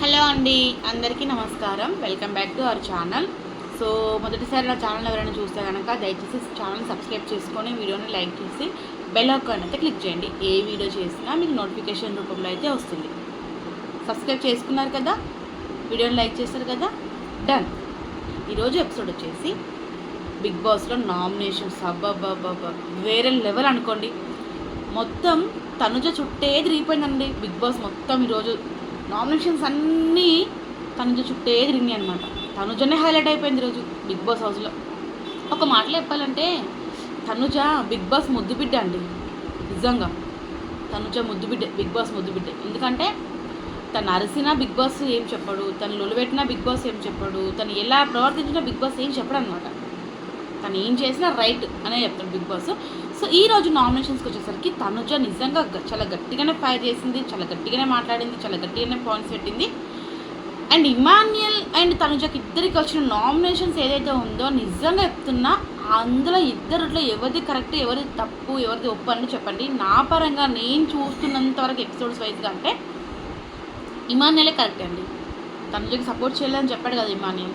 Hello అండి అందరికీ నమస్కారం. Welcome back to our channel so మొదటిసారి నా ఛానల్ ఎవరైనా చూస్తే కనుక దయచేసి ఛానల్ సబ్స్క్రైబ్ చేసుకొని వీడియోని లైక్ చేసి బెల్ ఐకాన్ అయితే క్లిక్ చేయండి. ఏ వీడియో చేసినా మీకు నోటిఫికేషన్ రూపంలో అయితే వస్తుంది. సబ్స్క్రైబ్ చేసుకున్నారు కదా? వీడియోని లైక్ చేస్తారు కదా? డన్ ఈరోజు ఎపిసోడ్ వచ్చేసి బిగ్ బాస్లో నామినేషన్స్ అబ్బాబ్బాబ్బా వేరే లెవెల్ అనుకోండి. మొత్తం తనుజ చుట్టే తిరిగిపోయిందండి. బిగ్ బాస్ మొత్తం ఈరోజు నామినేషన్స్ అన్నీ తనుజ చుట్టే తిరిగినాయి అనమాట తనుజనే హైలైట్ అయిపోయింది ఈరోజు బిగ్ బాస్ హౌస్లో. ఒక మాటలో చెప్పాలంటే తనుజ బిగ్ బాస్ ముద్దు బిడ్డ అండి. నిజంగా తనుజ ముద్దు బిడ్డ బిగ్ బాస్ ముద్దు బిడ్డ. ఎందుకంటే తను అరిసినా బిగ్ బాస్ ఏం చెప్పడు తను లొలిపెట్టినా బిగ్ బాస్ ఏం చెప్పడు తను ఎలా ప్రవర్తించినా బిగ్ బాస్ ఏం చెప్పడు అనమాట తను ఏం చేసినా రైట్ అనే చెప్తాడు బిగ్ బాస్. సో ఈ రోజు నామినేషన్స్కి వచ్చేసరికి తనుజ నిజంగా చాలా గట్టిగానే ఫైర్ చేసింది చాలా గట్టిగానే మాట్లాడింది చాలా గట్టిగానే పాయింట్స్ పెట్టింది. అండ్ ఇమాన్యుయల్ అండ్ తనుజకి ఇద్దరికి వచ్చిన నామినేషన్స్ ఏదైతే ఉందో నిజంగా చెప్తున్నా అందులో ఇద్దరిలో ఎవరిది కరెక్ట్ ఎవరిది తప్పు ఎవరిది ఒప్పు అని చెప్పండి. నా పరంగా నేను చూస్తున్నంత వరకు ఎపిసోడ్స్ వైజ్గా అంటే ఇమాన్యులే కరెక్ట్ అండి. తనుజకి సపోర్ట్ చేయలేదని చెప్పాడు కదా ఇమాన్యుల్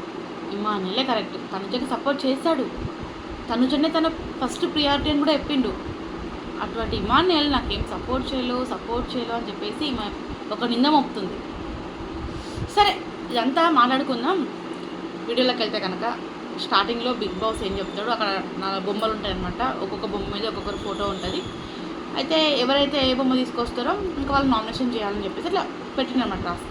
ఇమాన్యులే కరెక్ట్ తనుజకి సపోర్ట్ చేశాడు. తనుజనే తన ఫస్ట్ ప్రియారిటీ అని కూడా చెప్పిండు. అటువంటి ఇమాన్యుయల్ నాకేం సపోర్ట్ చేయలేవు సపోర్ట్ చేయలేవు అని చెప్పేసి ఒక నింద మోపుతుంది. సరే ఇదంతా మాట్లాడుకుందాం. వీడియోలోకి వెళ్తే కనుక స్టార్టింగ్లో బిగ్ బాస్ ఏం చెప్తాడో అక్కడ నా బొమ్మలు ఉంటాయన్నమాట. ఒక్కొక్క బొమ్మ మీద ఒక్కొక్కరు ఫోటో ఉంటుంది. అయితే ఎవరైతే ఏ బొమ్మ తీసుకొస్తారో ఇంకా వాళ్ళు నామినేషన్ చేయాలని చెప్పేసి ఇట్లా పెట్టినమాట రాసి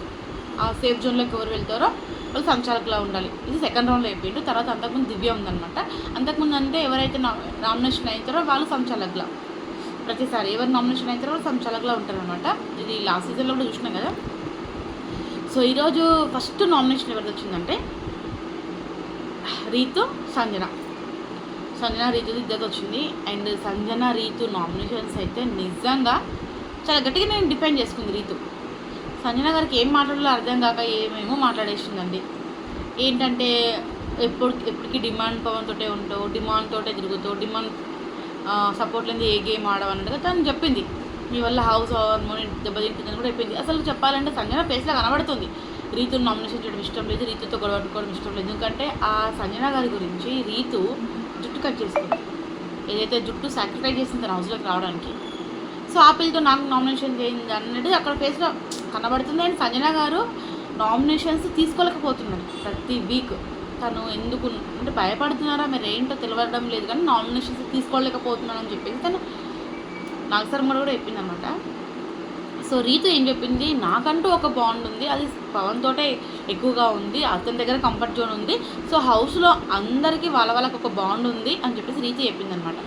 ఆ సేఫ్ జోన్లోకి ఎవరు వెళ్తారో వాళ్ళు సంచాలకులా ఉండాలి. ఇది సెకండ్ రౌండ్లో అయిపోయిండు తర్వాత అంతకుముందు దివ్య ఉందనమాట అంతకుముందు అంటే ఎవరైతే నా నామినేషన్ అవుతారో వాళ్ళు సంచాలకులా. ప్రతిసారి ఎవరు నామినేషన్ అవుతారో వాళ్ళు సంచాలకులా ఉంటారనమాట ఇది లాస్ట్ సీజన్లో కూడా చూసినాం కదా. సో ఈరోజు ఫస్ట్ నామినేషన్ ఎవరిది వచ్చిందంటే రీతు సంజన. సంజన రీతు ఇద్దరు వచ్చింది. అండ్ సంజన రీతు నామినేషన్స్ అయితే నిజంగా చాలా గట్టిగా నేను డిపెండ్ చేసుకుంది రీతు. సంజన గారికి ఏం మాట్లాడాలో అర్థం కాక ఏమేమో మాట్లాడేసిందండి. ఏంటంటే ఎప్పుడు ఎప్పటికీ డిమాండ్ పవన్తో ఉంటావు డిమాండ్ తోటే తిరుగుతావు డిమాండ్ సపోర్ట్ లేని ఏ గేమ్ ఆడవన్నట్టుగా తను చెప్పింది. మీ వల్ల హౌస్ హార్మోని దెబ్బతింటుందని కూడా చెప్పింది. అసలు చెప్పాలంటే సంజన ఫేస్లో కనబడుతుంది. రీతును నామినేషన్ చేయడం ఇష్టం లేదు రీతుతో గొడవ పట్టుకోవడం ఇష్టం లేదు. ఎందుకంటే ఆ సంజన గారి గురించి రీతు జుట్టు కట్ చేసుకుంది. ఏదైతే జుట్టు సాక్రిఫైస్ చేసింది తన హౌస్లోకి రావడానికి సో ఆ పిల్లతో నాకు నామినేషన్ చేయింది అన్నది అక్కడ ఫేస్లో కనబడుతుంది అండ్ సంజన గారు. నామినేషన్స్ తీసుకోలేకపోతున్నారు ప్రతి వీక్ తను ఎందుకు అంటే భయపడుతున్నారా మీరు ఏంటో తెలియడం లేదు కానీ నామినేషన్స్ తీసుకోలేకపోతున్నాను అని చెప్పేసి తను నాగశర్మ కూడా చెప్పింది అనమాట సో రీతు ఏం చెప్పింది? నాకంటూ ఒక బాండ్ ఉంది. అది పవన్ తోటే ఎక్కువగా ఉంది. అతని దగ్గర కంఫర్ట్ జోన్ ఉంది. సో హౌస్లో అందరికీ వాళ్ళ వాళ్ళకి ఒక బాండ్ ఉంది అని చెప్పేసి రీతు చెప్పింది అనమాట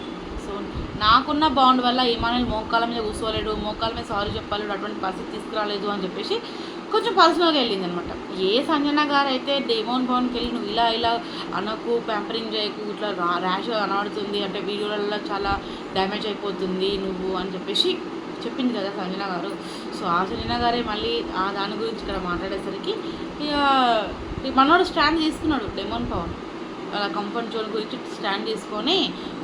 నాకున్న బాండ్ వల్ల ఏమైనా మోకాల మీద కూర్చోలేడు మోకాల మీద సారీ చెప్పలేడు అటువంటి పరిస్థితి తీసుకురాలేదు అని చెప్పేసి కొంచెం పర్సనల్గా వెళ్ళింది అనమాట ఏ సంజన గారు అయితే డేమోన్ భవన్కి వెళ్ళి నువ్వు ఇలా ఇలా అనకు ప్యాంపరింగ్ చేయకు ఇట్లా ర్యాష్ కనబడుతుంది అంటే వీడియోలలో చాలా డ్యామేజ్ అయిపోతుంది నువ్వు అని చెప్పేసి చెప్పింది కదా సంజన గారు. సో ఆ సంజన గారే మళ్ళీ ఆ దాని గురించి ఇక్కడ మాట్లాడేసరికి ఇక మనోడు స్టాండ్ తీసుకున్నాడు డెమోన్ పవన్ వాళ్ళ కంఫర్ట్ జోన్ గురించి స్టాండ్ తీసుకొని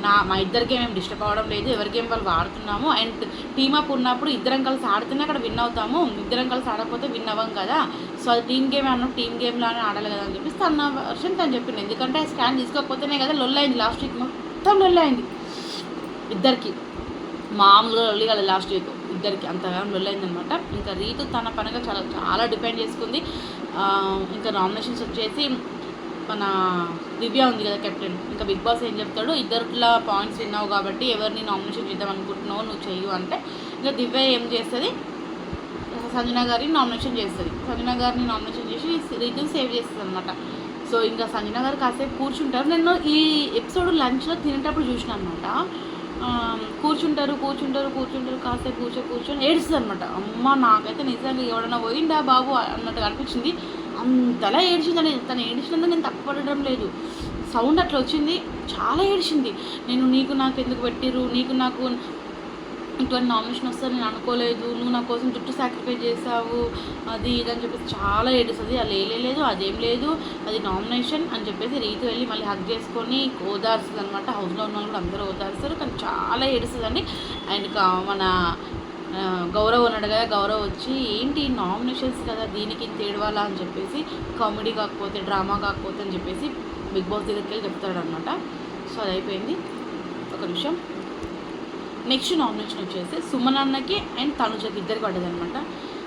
నా మా ఇద్దరికి మేము డిస్టర్బ్ అవ్వడం లేదు ఎవరికేం వాళ్ళు ఆడుతున్నాము అండ్ టీమ్ అప్ ఉన్నప్పుడు ఇద్దరం కలిసి ఆడితేనే అక్కడ విన్ అవుతాము. ఇద్దరం కలిసి ఆడకపోతే విన్ అవ్వం కదా. సో అది టీమ్ గేమ్ అన్న టీమ్ గేమ్లానే ఆడాలి కదా అని చెప్పేసి తన వర్షం తను చెప్పింది. ఎందుకంటే స్టాండ్ తీసుకోకపోతేనే కదా లొల్లైంది లాస్ట్ వీక్ మొత్తం లొల్లైంది. ఇద్దరికి. మామూలుగా లొల్లి కదా లాస్ట్ వీక్ ఇద్దరికి అంతగా లొల్లైందనమాట. ఇంకా రీతు తన పనిగా చాలా చాలా డిపెండ్ చేసుకుంది. ఇంకా నామినేషన్స్ వచ్చేసి మన దివ్య ఉంది కదా కెప్టెన్. ఇంకా బిగ్ బాస్ ఏం చెప్తాడు? ఇద్దరిలో పాయింట్స్ విన్నావు కాబట్టి ఎవరిని నామినేషన్ చేద్దాం అనుకుంటున్నావు నువ్వు చెయ్యు అంటే. ఇంకా దివ్య ఏం చేస్తుంది? సంజన గారిని నామినేషన్ చేస్తుంది. సంజన గారిని నామినేషన్ చేసి రీతుని సేవ్ చేస్తుంది అనమాట సో ఇంకా సంజన గారు కాసేపు కూర్చుంటారు. నేను ఈ ఎపిసోడ్ లంచ్లో తినేటప్పుడు చూసిన అనమాట కూర్చుంటారు కూర్చుంటారు కూర్చుంటారు కాసేపు కూర్చో కూర్చొని ఏడుస్తుంది అనమాట అమ్మ నాకైతే నిజంగా ఎవడన్నా పోయిందా బాబు అన్నట్టుగా అనిపించింది. అంతలా ఏడ్చిందని తను ఏడిచినందుకు నేను తప్పపడడం లేదు. సౌండ్ అట్లా వచ్చింది. చాలా ఏడిచింది. నేను నీకు నాకు ఎందుకు పెట్టిరు నీకు నాకు ఇటువంటి నామినేషన్ వస్తుంది నేను అనుకోలేదు. నువ్వు నా కోసం జుట్టు సాక్రిఫైస్ చేసావు అది ఇది అని చెప్పేసి చాలా ఏడుస్తుంది. అది లేదు అదేం లేదు. అది నామినేషన్ అని చెప్పేసి రీతి వెళ్ళి మళ్ళీ హక్ చేసుకొని ఓదార్స్తుంది అనమాట హౌస్లో ఉన్న వాళ్ళు కూడా అందరూ ఓదారుస్తారు. కానీ చాలా ఏడుస్తుందండి. అండ్ మన గౌరవ్ ఉన్నాడు కదా గౌరవ్ వచ్చి ఏంటి నామినేషన్స్ కదా దీనికి ఇంత ఏడవాలా? అని చెప్పేసి కామెడీ కాకపోతే డ్రామా కాకపోతే అని చెప్పేసి బిగ్ బాస్ దగ్గరికి వెళ్ళి చెప్తాడు అనమాట సో అది అయిపోయింది. ఒక నిమిషం. నెక్స్ట్ నామినేషన్ వచ్చేసి సుమన్ అన్నకి అండ్ తనుజకి ఇద్దరికి పడ్డదనమాట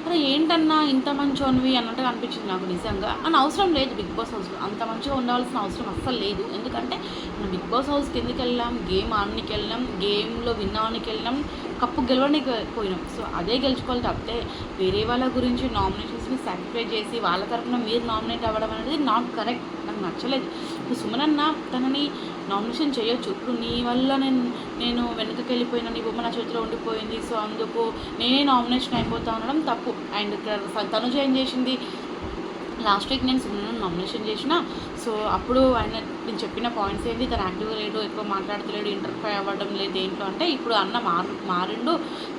అరే ఏంటన్నా ఇంత మంచోనివి? అన్నట్టుగా అనిపించింది నాకు నిజంగా. అని అవసరం లేదు బిగ్ బాస్ హౌస్లో. అంత మంచిగా ఉండాల్సిన అవసరం అస్సలు లేదు. ఎందుకంటే మనం బిగ్ బాస్ హౌస్కి ఎందుకు వెళ్ళాం? గేమ్ ఆడనికి వెళ్ళాం గేమ్లో విన్ అవడానికి కప్పు గెలవడానికి పోయినాం సో అదే గెలుచుకోవాలి తప్పితే వేరే వాళ్ళ గురించి నామినేషన్స్ని సాటిస్ఫై చేసి వాళ్ళ తరఫున మీరు నామినేట్ అవ్వడం అనేది నాట్ కరెక్ట్ నాకు నచ్చలేదు. ఇప్పుడు సుమనన్న తనని నామినేషన్ చేయొచ్చు. ఇప్పుడు నీ వల్ల నేను నేను వెనుకకి వెళ్ళిపోయినా నీ బొమ్మ నా చేతిలో ఉండిపోయింది. సో అందుకు నేనే నామినేషన్ అయిపోతా ఉండడం తప్పు. అండ్ ఇక్కడ తనుజ ఏం చేసింది లాస్ట్ వీక్ నేను సుమన్ నామినేషన్ చేసిన సో అప్పుడు ఆయన నేను చెప్పిన పాయింట్స్ ఏంటి? తను యాక్టివ్గా లేడు ఎక్కువ మాట్లాడతలేడు ఇంటర్ఫై అవ్వడం లేదు ఏంటో అంటే ఇప్పుడు అన్న మారు మారిండు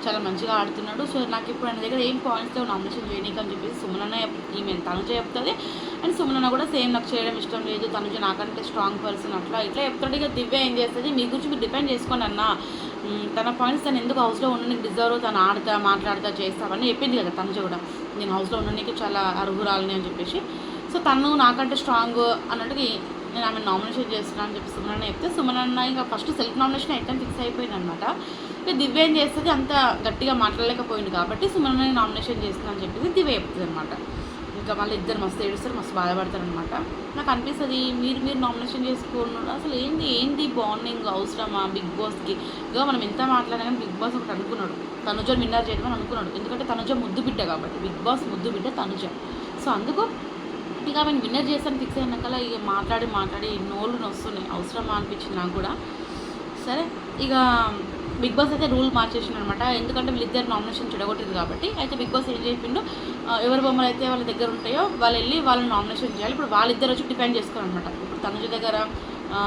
చాలా మంచిగా ఆడుతున్నాడు. సో నాకు ఇప్పుడు ఆయన దగ్గర ఏం పాయింట్స్ లేవు నామినేషన్ చేయడానికి అని చెప్పేసి సుమనన్న ఈమె తనుజ చెప్తుంది. అండ్ సుమనన్న కూడా సేమ్ నాకు చేయడం ఇష్టం లేదు. తనుజ నాకంటే స్ట్రాంగ్ పర్సన్ అట్లా ఇట్లా చెప్తాడు. ఇక దివ్య ఏం చేస్తుంది? మీ గురించి మీరు డిపెండ్ చేసుకోండి అన్న. తన పాయింట్స్ తను ఎందుకు హౌస్లో ఉండడానికి డిజర్వ్ తను ఆడతా మాట్లాడతా చేస్తావని చెప్పింది కదా తనుజ కూడా. నేను హౌస్లో ఉండడానికి చాలా అర్హురాలని అని చెప్పేసి. సో తను నాకంటే స్ట్రాంగ్ అన్నట్టుగా నేను ఆమె నామినేషన్ చేస్తున్నాను అని చెప్పి సుమనన్న చెప్తే సుమనన్న ఇంకా ఫస్ట్ సెల్ఫ్ నామినేషన్ అయితే ఫిక్స్ అయిపోయింది అనమాట ఇక దివ్య ఏం చేస్తుంది? అంత గట్టిగా మాట్లాడలేకపోయింది కాబట్టి సుమనన్న నామినేషన్ చేస్తున్నాను అని చెప్పేసి దివ్య చెప్తుంది అనమాట ఇంకా మళ్ళీ ఇద్దరు మస్తు ఏడుస్తారు మస్తు బాధపడతారు అనమాట నాకు అనిపిస్తుంది మీరు మీరు నామినేషన్ చేసుకున్నారు అసలు ఏంది ఏంది బాండింగ్ అవసరమా బిగ్ బాస్కి? ఇక మనం ఎంత మాట్లాడినా కానీ బిగ్ బాస్ ఒకటి అనుకున్నాడు. తనుజ విన్నర్ చేయడం అని అనుకున్నాడు. ఎందుకంటే తనుజ ముద్దు బిడ్డ కాబట్టి బిగ్ బాస్ ముద్దు బిడ్డ తనుజ. సో అందుకు ఇక ఆమెను విన్నర్ చేస్తాను ఫిక్స్ అయినాకలా ఇక మాట్లాడి మాట్లాడి నోళ్ళు నొస్తున్నాయి. అవసరమా అనిపించింది నాకు కూడా. సరే ఇక బిగ్ బాస్ అయితే రూల్ మార్చేసిండు అనమాట. ఎందుకంటే వీళ్ళిద్దరు నామినేషన్ చెడగొట్టింది కాబట్టి అయితే బిగ్ బాస్ ఏం చెప్పిండు ఎవరి బొమ్మలు అయితే వాళ్ళ దగ్గర ఉంటాయో వాళ్ళు వెళ్ళి వాళ్ళని నామినేషన్ చేయాలి. ఇప్పుడు వాళ్ళిద్దరు వచ్చి డిపెండ్ చేసుకోవాలన్నమాట. ఇప్పుడు తనుజ దగ్గర ఆ,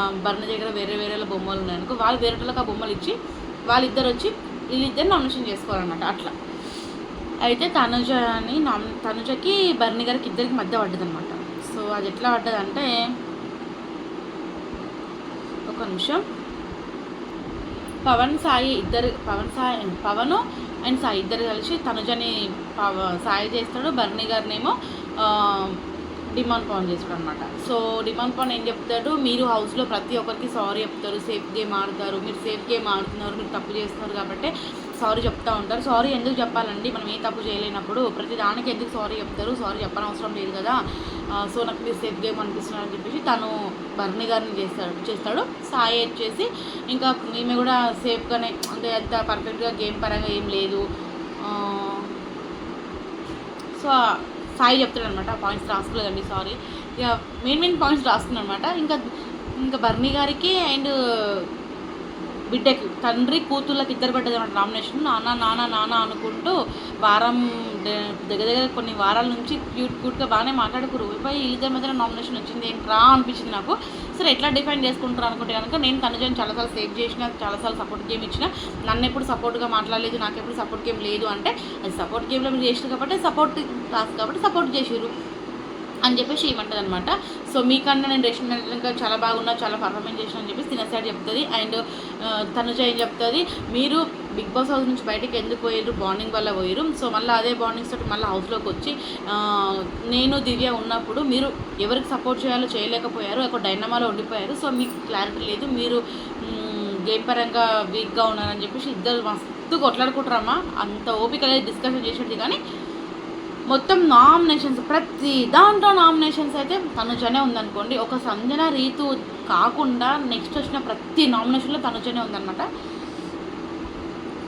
దగ్గర వేరే వేరే బొమ్మలు ఉన్నాయనుకో వాళ్ళు వేరేటోళ్ళకి ఆ బొమ్మలు ఇచ్చి వాళ్ళిద్దరు వచ్చి వీళ్ళిద్దరు నామినేషన్ చేసుకోవాలన్నమాట. అట్లా. అయితే తనుజని నామ్ తనుజకి భరణి గారికి ఇద్దరికి మధ్య పడ్డదనమాట సో అది ఎట్లా పడ్డదంటే ఒక నిమిషం. పవన్ సాయి ఇద్దరు పవన్ సాయి పవన్ అండ్ సాయి ఇద్దరు కలిసి తనుజని సాయి చేస్తాడు. బర్నీ గారినేమో ఆ, డిమాండ్ పాన్ చేస్తాడు అనమాట సో డిమాండ్ పాన్ ఏం చెప్తాడు? మీరు హౌస్లో ప్రతి ఒక్కరికి సారీ చెప్తారు. సేఫ్ గేమ్ ఆడతారు. మీరు సేఫ్ గేమ్ ఆడుతున్నారు. మీరు తప్పు చేస్తున్నారు కాబట్టి సారీ చెప్తా ఉంటారు. సారీ ఎందుకు చెప్పాలండి? మనం ఏ తప్పు చేయలేనప్పుడు ప్రతి దానికి ఎందుకు సారీ చెప్తారు? సారీ చెప్పనవసరం లేదు కదా. సో నాకు మీరు సేఫ్ గేమ్ అనిపిస్తున్నారు అని చెప్పేసి తను భరణి గారిని చేస్తాడు చేస్తాడు. సాయి వచ్చేసి ఇంకా ఈమె కూడా సేఫ్గానే అంటే ఎంత పర్ఫెక్ట్గా గేమ్ పరంగా ఏం లేదు. సో సాయి చెప్తాడు అనమాట పాయింట్స్ రాసుకోలేదండి సారీ. ఇక మెయిన్ మెయిన్ పాయింట్స్ రాసుకున్నాను అనమాట ఇంకా ఇంకా బర్నీ గారికి అండ్ బిడ్డకి తండ్రి కూతుళ్ళకి ఇద్దరు పడ్డది నామినేషన్ నాన్న నాన్న నాన్న అనుకుంటూ వారం దగ్గర దగ్గర కొన్ని వారాల నుంచి క్యూట్ క్యూట్గా బాగానే మాట్లాడుకురు. పోయి వీళ్ళిద్దరి మధ్యన నామినేషన్ వచ్చింది ఏంట్రా? అనిపించింది నాకు. సరే ఎట్లా డిఫైన్ చేసుకుంటారు అనుకుంటే కనుక నేను తనుజని చాలాసార్లు సేవ్ చేసిన చాలాసార్లు సపోర్ట్ గేమ్ ఇచ్చిన నన్ను ఎప్పుడు సపోర్ట్గా మాట్లాడలేదు నాకు ఎప్పుడు సపోర్ట్ గేమ్ లేదు అంటే అది సపోర్ట్ గేమ్లో మీరు చేసారు కాబట్టి సపోర్ట్ కాదు కాబట్టి సపోర్ట్ చేసిరు అని చెప్పేసి ఏమంటుంది అనమాట సో మీకన్నా నేను రేషన్ ఇంకా చాలా బాగున్నా చాలా పర్ఫార్మెన్స్ చేసిన అని చెప్పేసి తిన సైడ్ చెప్తుంది. అండ్ తనుజ ఏం చెప్తుంది? మీరు బిగ్ బాస్ హౌస్ నుంచి బయటకు ఎందుకు పోయారు బాండింగ్ వల్ల పోయారు సో మళ్ళీ అదే బాండింగ్స్ తోటి మళ్ళీ హౌస్లోకి వచ్చి నేను దివ్య ఉన్నప్పుడు మీరు ఎవరికి సపోర్ట్ చేయాలో చేయలేకపోయారు. ఒక డైనమాలో ఉండిపోయారు. సో మీకు క్లారిటీ లేదు. మీరు గేమ్ పరంగా వీక్గా ఉన్నారని చెప్పేసి ఇద్దరు మస్తు కొట్లాడుకుంటారమ్మా. అంత ఓపిక లేదు డిస్కషన్ చేసేది కానీ మొత్తం నామినేషన్స్ ప్రతి దాంట్లో నామినేషన్స్ అయితే తనుజనే ఉందనుకోండి. ఒక సంజన రీతు కాకుండా నెక్స్ట్ వచ్చిన ప్రతి నామినేషన్లో తనుజనే ఉందన్నమాట.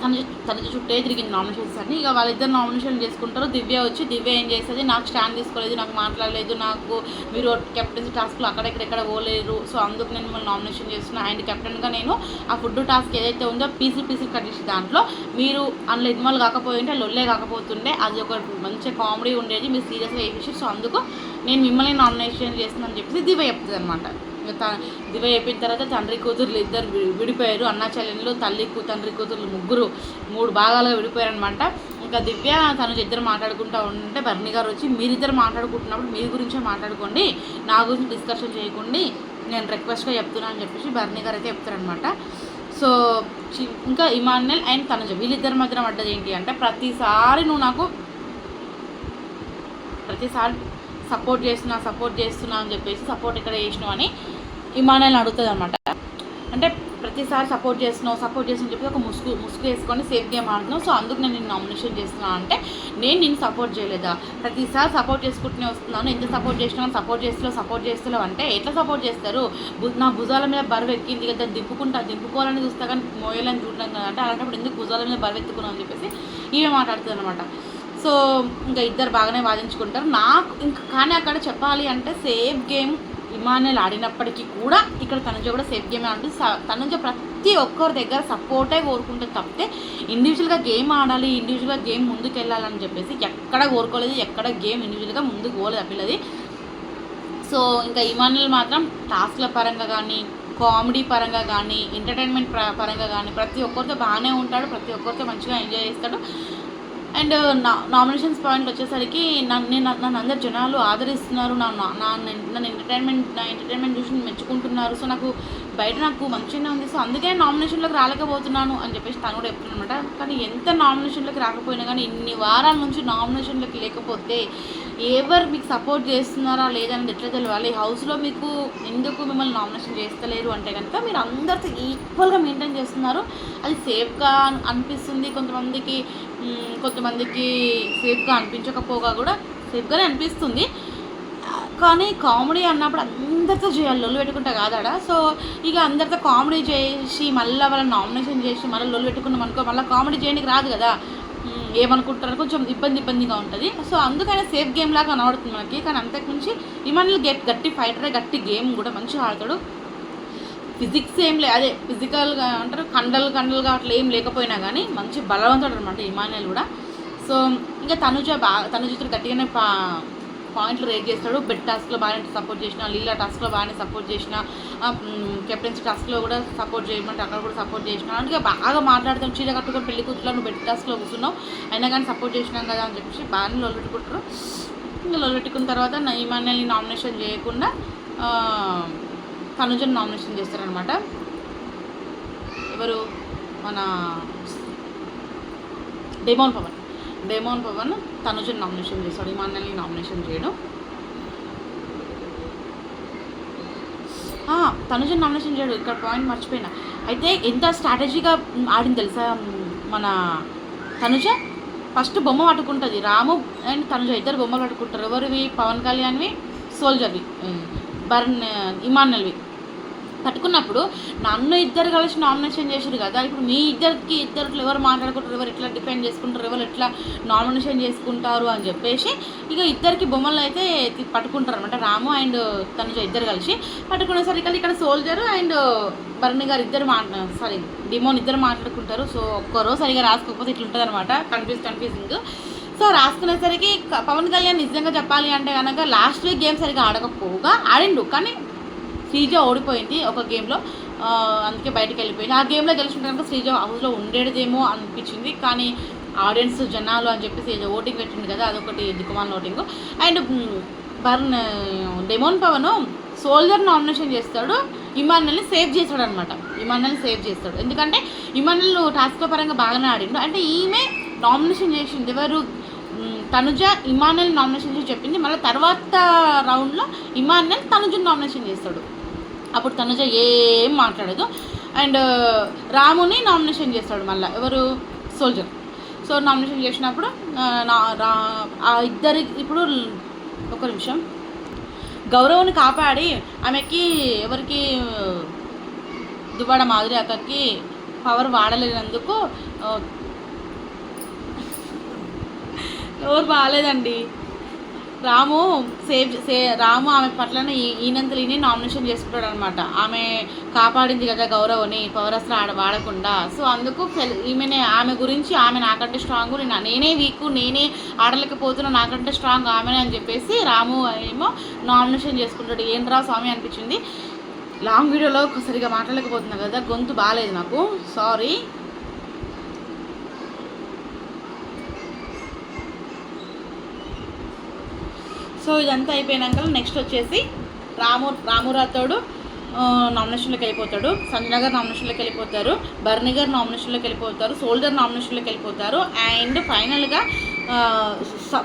తన తన చుట్టే తిరిగింది నామినేషన్స్ అన్ని. ఇక వాళ్ళిద్దరు నామినేషన్ చేసుకుంటారు. దివ్య వచ్చి దివ్య ఏం చేస్తుంది? నాకు స్టాండ్ తీసుకోలేదు నాకు మాట్లాడలేదు నాకు మీరు కెప్టెన్సీ టాస్క్లో అక్కడెక్కడెక్కడ పోలేరు సో అందుకు నేను మిమ్మల్ని నామినేషన్ చేస్తున్నా. అండ్ కెప్టెన్గా నేను ఆ ఫుడ్ టాస్క్ ఏదైతే ఉందో పీసీ పీసీ కట్ చేసి దాంట్లో మీరు అందులో ఇన్వాల్వ్ కాకపోయింటే లొల్లే కాకపోతుండే. అది ఒక మంచి కామెడీ ఉండేది. మీరు సీరియస్గా వేసేసి సో అందుకు నేను మిమ్మల్ని నామినేషన్ చేస్తున్నాను చెప్పేసి దివ్య చెప్తుంది అనమాట దివ్య అయిపోయిన తర్వాత తండ్రి కూతుర్లు ఇద్దరు విడిపోయారు. అన్నా చెల్లెళ్ళు తల్లి తండ్రి కూతుర్లు ముగ్గురు మూడు భాగాలుగా విడిపోయారు అనమాట ఇంకా దివ్య తను ఇద్దరు మాట్లాడుకుంటూ ఉంటే భరణి గారు వచ్చి మీరిద్దరు మాట్లాడుకుంటున్నప్పుడు మీ గురించే మాట్లాడుకోండి. నా గురించి డిస్కషన్ చేయకండి. నేను రిక్వెస్ట్గా చెప్తున్నా అని చెప్పేసి భరణి గారు అయితే చెప్తారనమాట సో ఇంకా ఇమాన్యుల్ అండ్ తనుజ వీళ్ళిద్దరి మధ్యన పడ్డది ఏంటి అంటే ప్రతిసారి నువ్వు నాకు ప్రతిసారి సపోర్ట్ చేస్తున్నా సపోర్ట్ చేస్తున్నా అని చెప్పేసి సపోర్ట్ ఇక్కడ చేసినావు అని ఇమానుయల్ అడుగుతుంది అనమాట అంటే ప్రతిసారి సపోర్ట్ చేస్తున్నావు సపోర్ట్ చేసిన చెప్పి ఒక ముసుగు ముసుగు వేసుకొని సేఫ్ గేమ్ ఆడుతున్నావు. సో అందుకు నేను నిన్ను నామినేషన్ చేస్తున్నాను అంటే నేను నిన్ను సపోర్ట్ చేయలేదా? ప్రతిసారి సపోర్ట్ చేసుకుంటూనే వస్తున్నాను. ఎంత సపోర్ట్ చేసినా సపోర్ట్ చేస్తున్నావు సపోర్ట్ చేస్తున్నావు అంటే ఎట్లా సపోర్ట్ చేస్తారు? భు- నా భుజాల మీద బరువు ఎక్కింది కదా దింపుకుంటా దింపుకోవాలని చూస్తా కానీ మోయాలని చూడడం కదా అంటే అలాంటప్పుడు ఎందుకు భుజాల మీద బరువు ఎత్తుకున్నావు అని చెప్పేసి ఈమె మాట్లాడుతుంది అనమాట సో ఇంకా ఇద్దరు బాగానే వాదించుకుంటారు. నాకు ఇంకా కానీ అక్కడ చెప్పాలి అంటే సేఫ్ గేమ్ ఇమానుయల్ ఆడినప్పటికీ కూడా ఇక్కడ తనుజ కూడా సేఫ్ గేమ్ ఆడుతూ స- తనుజ ప్రతి ఒక్కరి దగ్గర సపోర్టే కోరుకుంటే తప్పితే ఇండివిజువల్గా గేమ్ ఆడాలి ఇండివిజువల్గా గేమ్ ముందుకు వెళ్ళాలని చెప్పేసి ఎక్కడ కోరుకోలేదు ఎక్కడ గేమ్ ఇండివిజువల్గా ముందుకు పోలేదు ఆ పిల్లది. సో ఇంకా ఇమానుయల్ మాత్రం టాస్క్ల పరంగా కానీ కామెడీ పరంగా కానీ ఎంటర్టైన్మెంట్ పరంగా కానీ ప్రతి ఒక్కరితో బాగానే ఉంటాడు ప్రతి ఒక్కరితో మంచిగా ఎంజాయ్ చేస్తాడు. అండ్ నా నామినేషన్స్ పాయింట్ వచ్చేసరికి నన్ను నేను నన్ను అందరు జనాలు ఆదరిస్తున్నారు. నా నా నన్ను ఎంటర్టైన్మెంట్ నా ఎంటర్టైన్మెంట్ చూసి మెచ్చుకుంటున్నారు. సో నాకు బయట నాకు మంచిగానే ఉంది. సో అందుకే నామినేషన్లోకి రాలేకపోతున్నాను అని చెప్పేసి తను కూడా చెప్తున్నాను అనమాట కానీ ఎంత నామినేషన్లోకి రాకపోయినా కానీ ఇన్ని వారాల నుంచి నామినేషన్లోకి లేకపోతే ఎవరు మీకు సపోర్ట్ చేస్తున్నారా లేదని ఎట్లా తెలియాలి హౌస్లో మీకు ఎందుకు మిమ్మల్ని నామినేషన్ చేస్తలేరు అంటే కనుక మీరు అందరితో ఈక్వల్గా మెయింటైన్ చేస్తున్నారు. అది సేఫ్గా అనిపిస్తుంది. కొంతమందికి కొంతమందికి సేఫ్గా అనిపించకపోగా కూడా సేఫ్గానే అనిపిస్తుంది. కానీ కామెడీ అన్నప్పుడు అందరితో చేయాలి లొల్లు పెట్టుకుంటా కాదాడా? సో ఇక అందరితో కామెడీ చేసి మళ్ళీ వాళ్ళని నామినేషన్ చేసి మళ్ళీ లొల్లు పెట్టుకున్నాం అనుకో మళ్ళీ కామెడీ చేయడానికి రాదు కదా? ఏమనుకుంటారు కొంచెం ఇబ్బంది ఇబ్బందిగా ఉంటుంది. సో అందుకనే సేఫ్ గేమ్ లాగా కనబడుతుంది మనకి. కానీ అంతకుమించి ఇమానుల్ గెట్ గట్టి ఫైటరే గట్టి గేమ్ కూడా మంచిగా ఆడతాడు. ఫిజిక్స్ ఏం లే అదే ఫిజికల్గా అంటారు కండలు కండలుగా అట్లా ఏం లేకపోయినా కానీ మంచి బలవంతుడు అనమాట ఇమానుయల్ కూడా. సో ఇంకా తనుజ బాగా తనుజతో గట్టిగానే పా పాయింట్లు రేట్ చేస్తాడు. బెడ్ టాస్క్లో బాగానే సపోర్ట్ చేసిన లీలా టాస్క్లో బాగానే సపోర్ట్ చేసిన కెప్టెన్సీ టాస్క్లో కూడా సపోర్ట్ చేయమంటే అక్కడ కూడా సపోర్ట్ చేసిన. అందుకే బాగా మాట్లాడతాం చీర కట్టుకొని పెళ్ళి కూతురులో నువ్వు బెడ్ టాస్క్లో కూర్చున్నావు. అయినా కానీ సపోర్ట్ చేసినాం కదా అని చెప్పేసి బాగానే లొల్లెట్టుకుంటారు. ఇంకా లొల్లెట్టుకున్న తర్వాత నా ఇమాన్యుల్ని నామినేషన్ చేయకుండా తనుజను నామినేషన్ చేస్తారనమాట ఎవరు? మన డెమోన్ పవన్. డెమోన్ పవన్ తనుజను నామినేషన్ చేస్తాడు ఇమాన్యుల్ని నామినేషన్ చేయడం. ఆ, తనుజని నామినేషన్ చేయడు ఇక్కడ పాయింట్ మర్చిపోయినా. అయితే ఎంత స్ట్రాటజీగా ఆడింది తెలుసా మన తనుజ? ఫస్ట్ బొమ్మ పట్టుకుంటుంది రాము అండ్ తనుజ ఇద్దరు బొమ్మలు పట్టుకుంటారు. ఎవరివి? పవన్ కళ్యాణ్వి సోల్జర్వి బర్న్ ఇమానుయల్వి పట్టుకున్నప్పుడు నన్ను ఇద్దరు కలిసి నామినేషన్ చేశారు కదా ఇప్పుడు మీ ఇద్దరికి ఇద్దరు ఎవరు మాట్లాడుకుంటారు ఎవరు ఎట్లా డిపెండ్ చేసుకుంటారు ఎవరు ఎట్లా నామినేషన్ చేసుకుంటారు అని చెప్పేసి ఇక ఇద్దరికి బొమ్మలు అయితే పట్టుకుంటారు అనమాట రాము అండ్ తనుజ ఇద్దరు కలిసి పట్టుకునేసరికి ఇక్కడ సోల్జర్ అండ్ భరణి గారు ఇద్దరు మాట్లా సారీ డిమోన్ ఇద్దరు మాట్లాడుకుంటారు. సో ఒక్కరో సరిగా రాసుకోకపోతే ఇట్లా ఉంటుంది అనమాట కన్ఫ్యూజ్ కన్ఫ్యూజింగ్ సో రాసుకునేసరికి పవన్ కళ్యాణ్ నిజంగా చెప్పాలి అంటే కనుక లాస్ట్ వీక్ గేమ్ సరిగా ఆడకపోగా ఆడిండు. కానీ శ్రీజ ఓడిపోయింది ఒక గేమ్లో. అందుకే బయటకు వెళ్ళిపోయింది. ఆ గేమ్లో గెలిచిన కనుక శ్రీజ హౌస్లో ఉండేదేమో అనిపించింది. కానీ ఆడియన్స్ జనాలు అని చెప్పేసి ఏదో ఓటింగ్ పెట్టింది కదా అదొకటి దిక్కుమాల voting. And burn demon Pavan soldier nomination చేస్తాడు. ఇమానుయల్ని సేవ్ చేస్తాడు అనమాట ఇమానుయల్ని సేవ్ చేస్తాడు. ఎందుకంటే ఇమానుయల్ టాస్క్ పరంగా బాగానే ఆడిండు. అంటే ఈమె నామినేషన్ చేసింది ఎవరు? తనుజ ఇమానుయల్ నామినేషన్ చేసి చెప్పింది. మళ్ళీ తర్వాత రౌండ్లో ఇమానుయల్ తనుజను నామినేషన్ చేస్తాడు. అప్పుడు తనుజ ఏం మాట్లాడదు. అండ్ రాముని నామినేషన్ చేస్తాడు మళ్ళీ. ఎవరు? సోల్జర్. సో నామినేషన్ చేసినప్పుడు ఆ, నా రా ఆ ఇద్దరి ఇప్పుడు ఒక నిమిషం. గౌరవ్ని కాపాడి ఆమెకి ఎవరికి దువ్వాడ మాధురి అక్కకి పవర్ వాడలేనందుకు ఎవరు బాగాలేదండి. రాము సేవ్ సే రాము ఆమె పట్లనే ఈనంతలిని నామినేషన్ చేసుకుంటాడు అనమాట ఆమె కాపాడింది కదా గౌరవని పౌరస్త్ర ఆడ వాడకుండా. సో అందుకు ఈమెనే ఆమె గురించి ఆమె నాకంటే స్ట్రాంగ్ నేను నేనే వీక్ నేనే ఆడలేకపోతున్నా నాకంటే స్ట్రాంగ్ ఆమెనే అని చెప్పేసి రాము ఏమో నామినేషన్ చేసుకుంటాడు. ఏంట్రా స్వామి అనిపించింది? లాంగ్ వీడియోలో సరిగా మాట్లాడలేకపోతున్నా కదా గొంతు బాగాలేదు నాకు. సారీ. సో ఇదంతా అయిపోయినాక నెక్స్ట్ వచ్చేసి రాము రామురాతోడు నామినేషన్లోకి వెళ్ళిపోతాడు. సంజన గారు నామినేషన్లోకి వెళ్ళిపోతారు. బర్ని గారు నామినేషన్లోకి వెళ్ళిపోతారు. సోల్జర్ నామినేషన్లోకి వెళ్ళిపోతారు. అండ్ ఫైనల్గా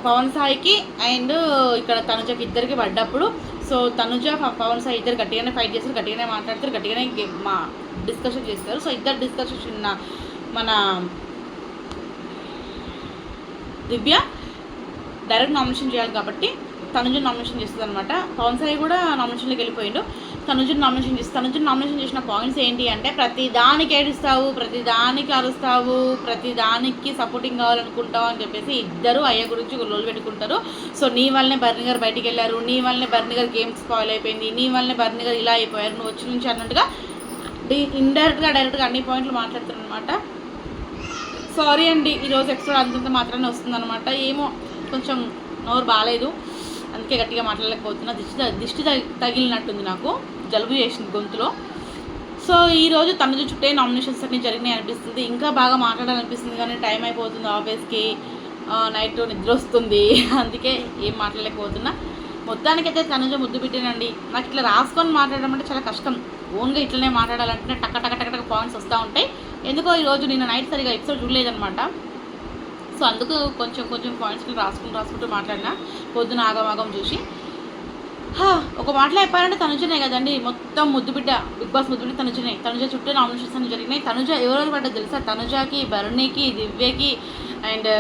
పవన్ సాయికి అండ్ ఇక్కడ తనుజకి ఇద్దరికి పడ్డప్పుడు సో తనుజ పవన్ సాయి ఇద్దరు గట్టిగానే ఫైట్ చేస్తారు గట్టిగానే మాట్లాడతారు గట్టిగానే మా డిస్కషన్ చేస్తారు. సో ఇద్దరు డిస్కషన్ మన దివ్య డైరెక్ట్ నామినేషన్ చేయాలి కాబట్టి తనుజుని నామినేషన్ చేస్తుంది అనమాట పవన్ సాయి కూడా నామినేషన్లోకి వెళ్ళిపోయిండు. తనుజుని నామినేషన్ చేసి తనుజుని నామినేషన్ చేసిన పాయింట్స్ ఏంటి అంటే ప్రతి దానికి ఏడుస్తావు ప్రతి దానికి అరుస్తావు ప్రతి దానికి సపోర్టింగ్ కావాలనుకుంటావు అని చెప్పేసి ఇద్దరు అయ్య గురించి లోలు పెట్టుకుంటారు. సో నీ వల్లనే బర్ని గారు బయటికి వెళ్ళారు నీ వల్లనే బర్ని గారు గేమ్ స్పాయిల్ అయిపోయింది నీ వల్లనే బర్ని గారు ఇలా అయిపోయారు నువ్వు వచ్చి నుంచి అన్నట్టుగా డి ఇండైరెక్ట్గా డైరెక్ట్గా అన్ని పాయింట్లు మాట్లాడుతారు అనమాట సారీ అండి ఈరోజు ఎక్స్ట్రా అంతంత మాత్రమే వస్తుందన్నమాట. ఏమో కొంచెం నోరు బాగాలేదు. అందుకే గట్టిగా మాట్లాడలేకపోతున్నా. దిష్టి దిష్టి తగిలినట్టుంది నాకు. జలుబు చేసింది గొంతులో. సో ఈరోజు తనజు చుట్టే నామినేషన్స్ అన్ని జరిగినాయి అనిపిస్తుంది. ఇంకా బాగా మాట్లాడాలనిపిస్తుంది కానీ టైం అయిపోతుంది ఆఫీస్కి. నైట్ నిద్ర వస్తుంది. అందుకే ఏం మాట్లాడలేకపోతున్నా. మొత్తానికైతే తనుజ ముద్దు పెట్టానండి నాకు ఇట్లా రాసుకొని మాట్లాడడం అంటే చాలా కష్టం. ఓన్గా ఇట్లనే మాట్లాడాలంటే టక్క టక్క టక్క టక్క పాయింట్స్ వస్తూ ఉంటాయి. ఎందుకో ఈరోజు నిన్న నైట్ సరిగా ఎపిసోడ్ చూడలేదనమాట సో అందుకు కొంచెం కొంచెం పాయింట్స్ రాసుకుంటూ రాసుకుంటూ మాట్లాడినా. పొద్దున ఆగమాగం చూసి ఒక మాటలో చెప్పాలంటే తనుజనే కదండి. మొత్తం ముద్దు బిడ్డ బిగ్ బాస్ ముద్దుబిడ్డ తనుజనే. తనుజ చుట్టూ నామినేషన్స్ అన్ని జరిగినాయి. తనుజ ఎవరెవరు పడ్డది తెలుసా? తనుజకి భరణికి దివ్యకి అండ్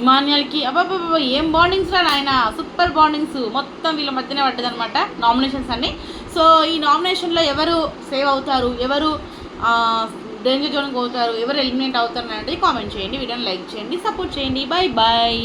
ఇమాన్యల్కి అబ్బాబా ఏం బాండింగ్స్ రా ఆయన సూపర్ బాండింగ్స్ మొత్తం వీళ్ళ మధ్యనే పడ్డదనమాట నామినేషన్స్ అన్ని. సో ఈ నామినేషన్లో ఎవరు సేవ్ అవుతారు? ఎవరు డేంజర్ జోన్కి పోతారు ఎవరు ఎలిమినేట్ అవుతారు అనేది కామెంట్ చేయండి వీడియోని లైక్ చేయండి సపోర్ట్ చేయండి బాయ్ బాయ్